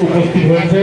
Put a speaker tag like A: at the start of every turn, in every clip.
A: উপস্থিত হয়েছে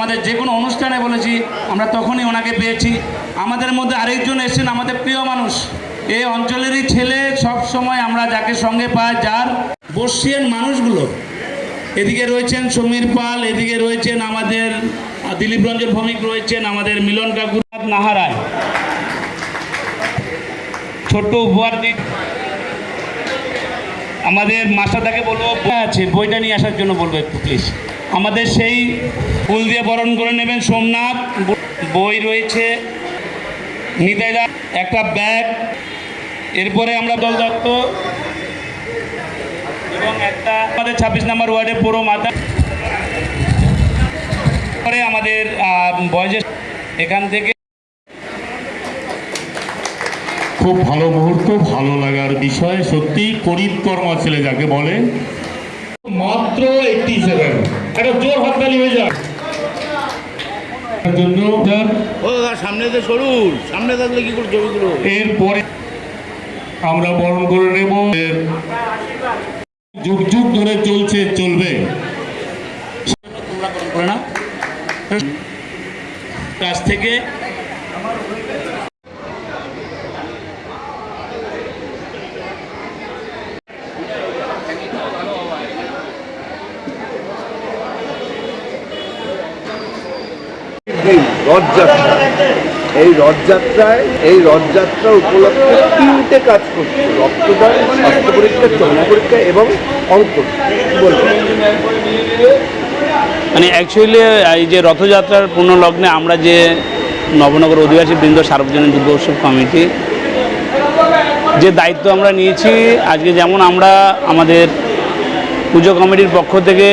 A: আমাদের
B: যে কোনো অনুষ্ঠানে বলেছি, আমরা তখনই ওনাকে পেয়েছি। আমাদের মধ্যে আরেকজন এসেছেন, আমাদের প্রিয় মানুষ। এই অঞ্চলেরই ছেলে সব সময় আমরা যাকে সঙ্গে পাই, যার বর্ষিয়ান মানুষগুলো। এদিকে রয়েছেন সমীর পাল, এদিকে রয়েছেন আমাদের দিলীপ রঞ্জন ভৌমিক, রয়েছেন আমাদের মিলন কাকুর নাহারায়। ছোট্ট উপহার দিন আমাদের মাস্টারদাকে বলব, আছে, বইটা নিয়ে আসার জন্য বলব একটু প্লিজ আমাদের সেই ফুল দিয়ে বরণ করে নেবেন সোমনাথ। বই রয়েছে। নিতাইদা, একটা ব্যাগ। এরপরে আমরা দল দত্ত এবং একটা আমাদের ছাব্বিশ নম্বর ওয়ার্ডে পুরো মাথা। পরে আমাদের বয়োজ্যেষ্ঠ এখান থেকে
A: খুব ভালো মুহূর্ত, ভালো লাগার বিষয়। সত্যি করিতকর্মা ছেলে যাকে বলে মাত্র এইটটি সেভেন একটা জোর হাততালি হয়ে জন্য
C: ও সামনে তো সরুন সামনে থাকলে কি করে
A: এরপরে আমরা বরণ করে নেব। এর যুগ যুগ ধরে চলছে চলবে।
B: কাছ থেকে
D: এই রথযাত্রা। এই রথযাত্রায়, এই রথযাত্রা উপলক্ষে তিনটে কাজ করছে। রক্তদান, স্বাস্থ্য পরীক্ষা চর্ম পরীক্ষা এবং অঙ্ক।
E: মানে অ্যাকচুয়ালি এই যে রথযাত্রার পূর্ণলগ্নে আমরা যে নবনগর অধিবাসী বৃন্দ সার্বজনীন যুব উৎসব কমিটি, যে দায়িত্ব আমরা নিয়েছি, আজকে যেমন আমরা আমাদের পুজো কমিটির পক্ষ থেকে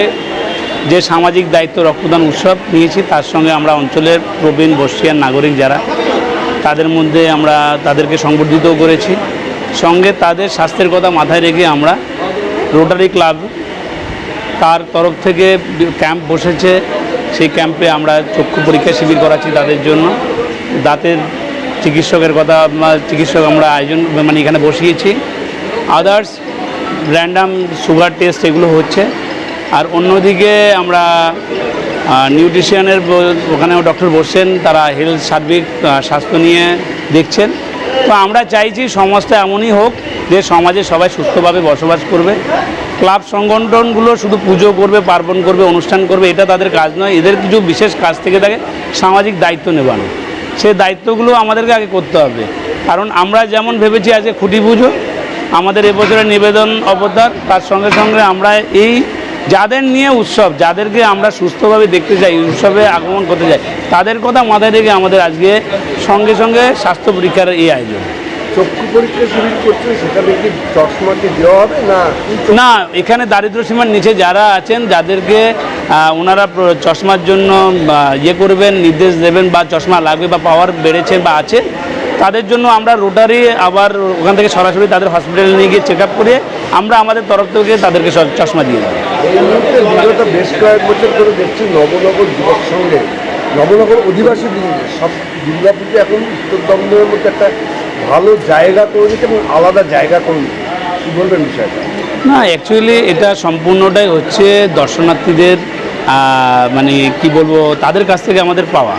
E: যে সামাজিক দায়িত্ব রক্তদান উৎসব নিয়েছি, তার সঙ্গে আমরা অঞ্চলের প্রবীণ বর্ষিয়ান নাগরিক যারা, তাদের মধ্যে আমরা তাদেরকে সংবর্ধিতও করেছি। সঙ্গে তাদের স্বাস্থ্যের কথা মাথায় রেখে আমরা রোটারি ক্লাব তার তরফ থেকে ক্যাম্প বসেছে। সেই ক্যাম্পে আমরা চক্ষু পরীক্ষা শিবির করাচ্ছি তাদের জন্য। দাঁতের চিকিৎসকের কথা চিকিৎসক আমরা আয়োজন মানে এখানে বসিয়েছি। আদার্স র্যান্ডাম সুগার টেস্ট এগুলো হচ্ছে। আর অন্যদিকে আমরা নিউট্রিশিয়ানের ওখানেও ডক্টর বসছেন, তারা হেলথ সার্বিক স্বাস্থ্য নিয়ে দেখছেন। তো আমরা চাইছি সমাজটা এমনই হোক যে সমাজে সবাই সুস্থভাবে বসবাস করবে, ক্লাব সংগঠনগুলো শুধু পুজো করবে, পার্বণ করবে, অনুষ্ঠান করবে, এটা তাদের কাজ নয়, এদের কিছু বিশেষ কাজ থেকে থাকে সামাজিক দায়িত্ব নেবানো। সেই দায়িত্বগুলো আমাদেরকে আগে করতে হবে। কারণ আমরা যেমন ভেবেছি আজকে খুঁটি পুজো, আমাদের এবছরের নিবেদন অবতার তার সঙ্গে সঙ্গে আমরা এই যাদের নিয়ে উৎসব যাদেরকে আমরা সুস্থভাবে দেখতে চাই উৎসবে আগমন করতে চাই তাদের কথা মাথায় রেখে আমাদের আজকে সঙ্গে সঙ্গে স্বাস্থ্য পরীক্ষার এই আয়োজন।
D: চক্ষু পরীক্ষা শিবির করছে সেখানে কি চশমা দেওয়া হবে না?
E: না এখানে দারিদ্র সীমার নিচে যারা আছেন যাদেরকে ওনারা চশমার জন্য ইয়ে করবেন নির্দেশ দেবেন বা চশমা লাগবে বা পাওয়ার বেড়েছে বা আছে তাদের জন্য আমরা রোটারি আবার ওখান থেকে সরাসরি তাদের হসপিটালে নিয়ে গিয়ে চেক আপ করে আমরা আমাদের তরফ থেকে তাদেরকে চশমা দিয়ে দেবো।
D: বেশ কয়েক বছর ধরে দেখছি নবনগর যুবক সঙ্গে নবনগর অধিবাসী সব দুর্গাপুজো এখন উত্তর দমদমের মধ্যে একটা ভালো জায়গা করে দিচ্ছে এবং আলাদা জায়গা করে দিচ্ছে কী বলবেন বিষয়টা?
E: না অ্যাকচুয়ালি এটা সম্পূর্ণটাই হচ্ছে দর্শনার্থীদের মানে কি বলব তাদের কাছ থেকে আমাদের পাওয়া।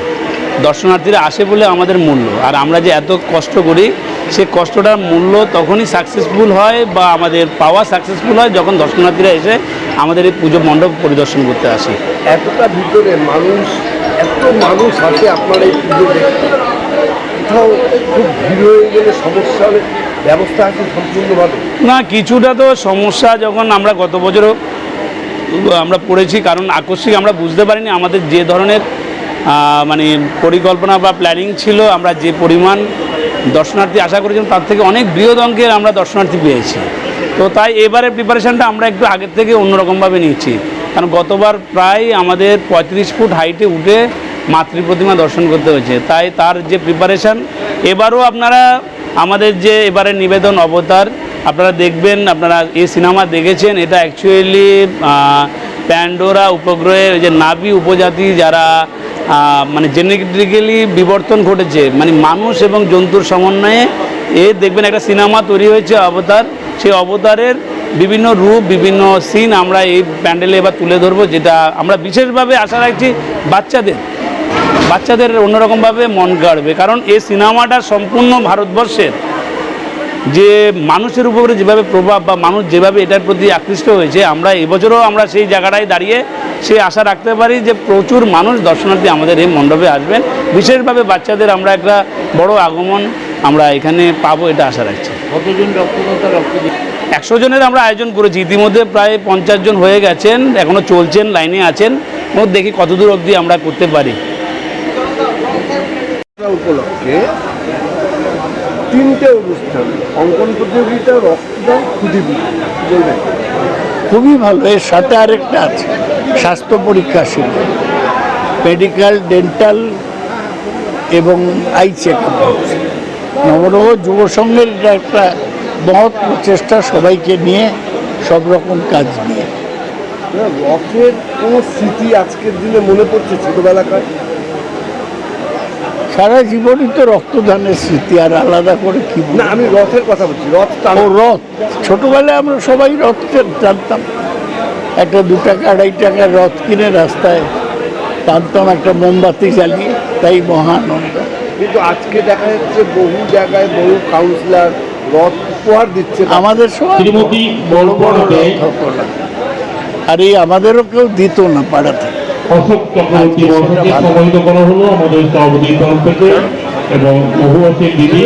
E: দর্শনার্থীরা আসে বলে আমাদের মূল্য। আর আমরা যে এত কষ্ট করি সে কষ্টটার মূল্য তখনই সাকসেসফুল হয় বা আমাদের পাওয়া সাকসেসফুল হয় যখন দর্শনার্থীরা এসে আমাদের এই পুজো মণ্ডপ পরিদর্শন করতে আসে।
D: এতটা ভিতরে মানুষ এত মানুষ আসে আপনার এই পুজো কোথাও খুব ভিড় হয়ে গেলে সমস্যা ব্যবস্থা আছে সম্পূর্ণভাবে?
E: না কিছুটা তো সমস্যা যখন আমরা গত বছরও আমরা পড়েছি কারণ আকস্মিক আমরা বুঝতে পারিনি আমাদের যে ধরনের মানে পরিকল্পনা বা প্ল্যানিং ছিল, আমরা যে পরিমাণ দর্শনার্থী আশা করেছিলাম তার থেকে অনেক বৃহৎ অঙ্কের আমরা দর্শনার্থী পেয়েছি। তো তাই এবারের প্রিপারেশনটা আমরা একটু আগের থেকে অন্যরকমভাবে নিচ্ছি। কারণ গতবার প্রায় আমাদের পঁয়ত্রিশ ফুট হাইটে উঠে মাতৃ প্রতিমা দর্শন করতে হয়েছে। তাই তার যে প্রিপারেশন এবারও আপনারা আমাদের যে এবারের নিবেদন অবতার, আপনারা দেখবেন, আপনারা এই সিনেমা দেখেছেন, এটা অ্যাকচুয়ালি প্যান্ডোরা উপগ্রহের যে নাবি উপজাতি যারা মানে জেনেটিক্যালি বিবর্তন ঘটেছে। মানে মানুষ এবং জন্তুর সমন্বয়ে এ দেখবেন একটা সিনেমা তৈরি হয়েছে অবতার। সেই অবতারের বিভিন্ন রূপ, বিভিন্ন সিন আমরা এই প্যান্ডেলে এবার তুলে ধরবো, যেটা আমরা বিশেষভাবে আশা রাখছি বাচ্চাদের। বাচ্চাদের অন্যরকমভাবে মন কাড়বে কারণ এই সিনেমাটা সম্পূর্ণ ভারতবর্ষের। যে মানুষের উপরে যেভাবে প্রভাব বা মানুষ যেভাবে এটার প্রতি আকৃষ্ট হয়েছে, আমরা এবছরও আমরা সেই জায়গাটায় দাঁড়িয়ে সেই আশা রাখতে পারি যে প্রচুর মানুষ দর্শনার্থী আমাদের এই মণ্ডপে আসবেন। বিশেষভাবে বাচ্চাদের আমরা একটা বড় আগমন আমরা এখানে পাবো এটা আশা রাখছি।
C: কতজন রক্তদাতা রক্ত
E: একশো জনের আমরা আয়োজন করেছি। ইতিমধ্যে প্রায় পঞ্চাশ জন হয়ে গেছেন এখনও চলছেন লাইনে আছেন। ও দেখি কতদূর অবধি আমরা করতে পারি।
D: উপলক্ষে তিনটে অনুষ্ঠান অঙ্কন প্রতিযোগিতা রক্তদান খুদি পুজো বলবেন
F: খুবই ভালো। এর সাথে আরেকটা আছে, স্বাস্থ্য পরীক্ষা ছিল মেডিকেল ডেন্টাল এবং আই চেক আপ নবনব যুব সংঘের এটা একটা মহৎ প্রচেষ্টা, সবাইকে নিয়ে সব রকম কাজ নিয়ে।
D: রথের কোনো স্মৃতি আজকের দিনে মনে পড়ছে ছোটবেলাকার?
F: সারা জীবনই তো রক্তদানের স্মৃতি আর আলাদা করে কি
D: না আমি রথের কথা বলছি রথ
F: ও রথ। ছোটবেলায় আমরা সবাই রথ টানতাম। একটা দু টাকা আড়াই টাকার রথ কিনে রাস্তায় টানতাম একটা মোমবাতি জ্বালিয়ে তাই মহানন্দ
D: কিন্তু আজকে দেখা যাচ্ছে বহু জায়গায় বহু কাউন্সিলর রথ উপহার দিচ্ছে।
F: আমাদের সময়
A: শ্রীমতী
F: বড় বড় রথ আর এই আমাদেরও কেউ দিত না পাড়াতে।
A: অশোক চক্রবর্তী মহাশয়কে সম্মানিত করা হলো আমাদের সভাপতির তরফ থেকে এবং বহু আছে দিদি।